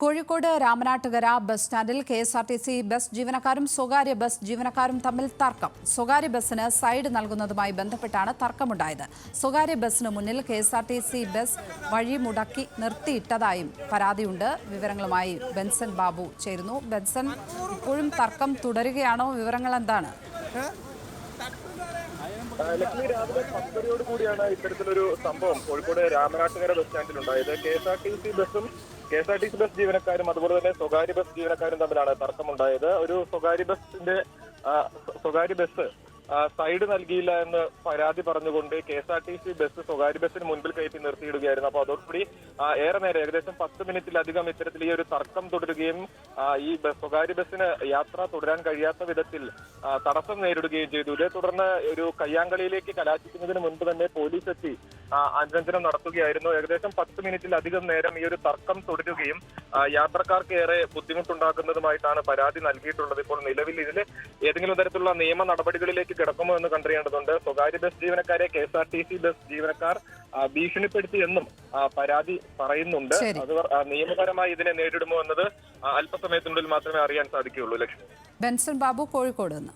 Kozhikode Ramanattukara bus സ്റ്റാൻഡിൽ K S R T C bus ജീവനക്കാരും സ്വകാര്യ ബസ് ജീവനക്കാരും തമ്മിൽ തർക്കം. സ്വകാര്യ ബസ്സിന് സൈഡ് നൽകുന്നതുമായി ബന്ധപ്പെട്ടാണ് തർക്കമുണ്ടായത്. സ്വകാര്യ ബസ്സിന് മുന്നിൽ K S R T C bus വഴി മുടക്കി നിർത്തിയിട്ടതായും പരാതിയുണ്ട്. വിവരങ്ങളുമായി ബെൻസൻ ബാബു ചേരുന്നു. ബെൻസൻ ഇപ്പോഴും തർക്കം തുടരുകയാണോ? വിവരങ്ങൾ എന്താണ്? ലക്ഷ്മി രാവിലെ പത്തരയോട് കൂടിയാണ് ഇത്തരത്തിലൊരു സംഭവം. കോഴിക്കോട് രാമനാട്ടുകര ബസ് സ്റ്റാൻഡിൽ ഉണ്ടായത് K S R T C ബസ്സും K S R T C bus ജീവനക്കാരും അതുപോലെ തന്നെ സ്വകാര്യ ബസ് ജീവനക്കാരും തമ്മിലാണ് തർക്കമുണ്ടായത്. ഒരു സ്വകാര്യ ബസിന്റെ സ്വകാര്യ ബസ് സൈഡ് നൽകിയില്ല എന്ന് പരാതി പറഞ്ഞുകൊണ്ട് K S R T C bus സ്വകാര്യ ബസ്സിന് മുൻപിൽ കയറ്റി നിർത്തിയിടുകയായിരുന്നു. അപ്പോൾ അതോടുകൂടി ഏറെ നേരം ഏകദേശം പത്ത് മിനിറ്റിലധികം ഇത്തരത്തിൽ ഈ ഒരു തർക്കം തുടരുകയും ഈ സ്വകാര്യ ബസ്സിന് യാത്ര തുടരാൻ കഴിയാത്ത വിധത്തിൽ തടസ്സം നേരിടുകയും ചെയ്തു. ഇതേ തുടർന്ന് ഒരു കയ്യാങ്കളിയിലേക്ക് കലാശിക്കുന്നതിന് മുൻപ് തന്നെ പോലീസ് എത്തി അനുരഞ്ജനം നടത്തുകയായിരുന്നു. ഏകദേശം പത്ത് മിനിറ്റിലധികം നേരം ഈ ഒരു തർക്കം തുടരുകയും യാത്രക്കാർക്ക് ഏറെ ബുദ്ധിമുട്ടുണ്ടാക്കുന്നതുമായിട്ടാണ് പരാതി നൽകിയിട്ടുള്ളത്. ഇപ്പോൾ നിലവിൽ ഇതിൽ ഏതെങ്കിലും തരത്തിലുള്ള നിയമ നടപടികളിലേക്ക് കിടക്കുമോ എന്ന് കണ്ടറിയേണ്ടതുണ്ട്. സ്വകാര്യ ബസ് ജീവനക്കാരെ K S R T C bus ജീവനക്കാർ ഭീഷണിപ്പെടുത്തി എന്നും പരാതി പറയുന്നുണ്ട്. അത് നിയമപരമായി ഇതിനെ നേരിടുമോ എന്നത് അല്പസമയത്തിനുള്ളിൽ മാത്രമേ അറിയാൻ സാധിക്കുകയുള്ളൂ. ലക്ഷ്മി. ബെൻസൺ ബാബു കോഴിക്കോട് നിന്ന്.